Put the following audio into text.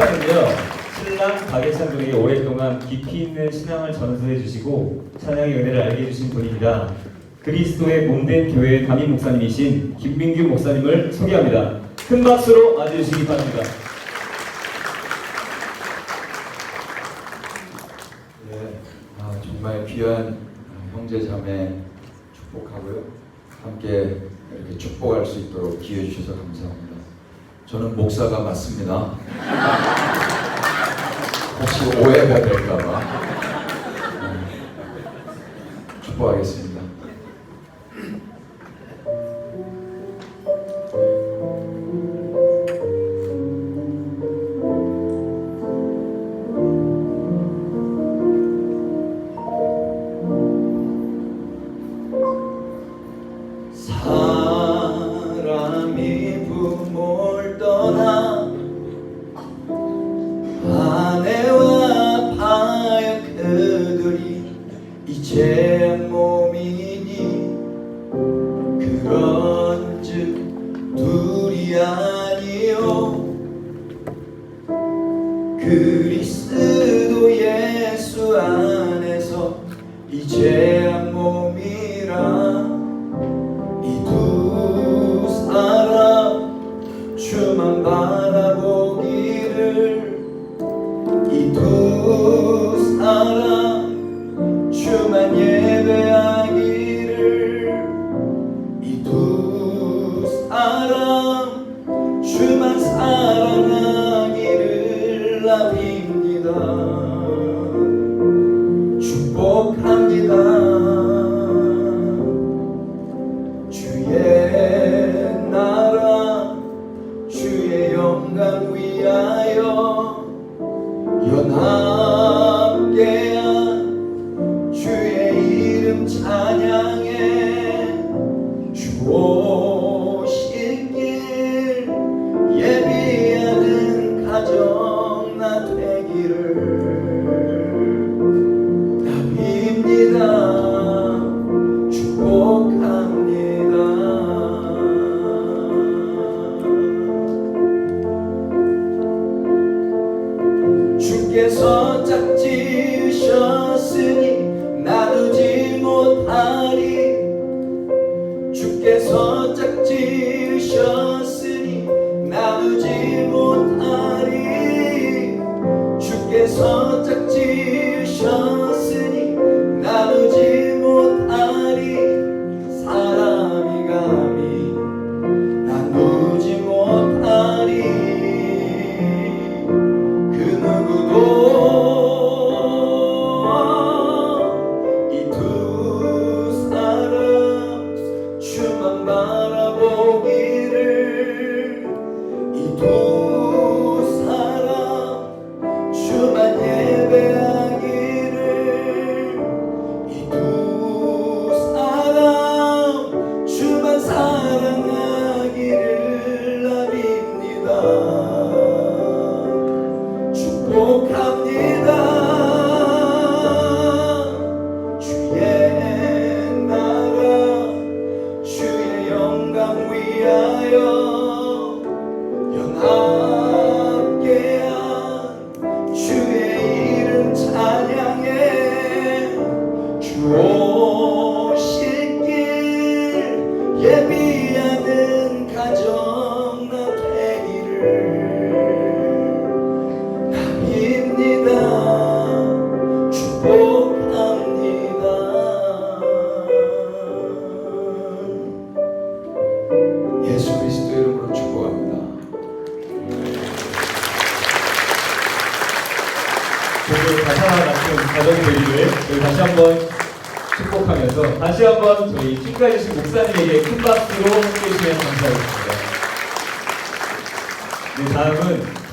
축하는요. 신랑 박예찬 군에게 오랫동안 깊이 있는 신앙을 전수해 주시고 찬양의 은혜를 알게 해주신 분입니다. 그리스도의 몸된 교회의 담임 목사님이신 김민규 목사님을 소개합니다. 큰 박수로 맞이해주시기 바랍니다. 네, 아, 정말 귀한 형제 자매 축복하고요. 함께 이렇게 축복할 수 있도록 기회 주셔서 감사합니다. 저는 목사가 맞습니다. 혹시 오해가 될까봐 네, 축복하겠습니다. 제 몸이니 그런즉 둘이 아니요. 그리스도 예수 안에서 이제 한 몸이라 이 두 사람 주만 바라보 축복합니다. 주의 나라 주의 영광 위하여 연합계한 주의 이름 찬양해 주 오실 길 예비하는 가정 주께서 짝지으셨으니 나누지 못하리. 주께서 축복합니다. 주의 나라 주의 영광 위하여 오늘 가사와 같은 가정 되기를 저희 다시 한번 축복하면서 다시 한번 저희 킹가이신 목사님에게 큰 박수로 함께 해주시면 감사하겠습니다. 네, 다음은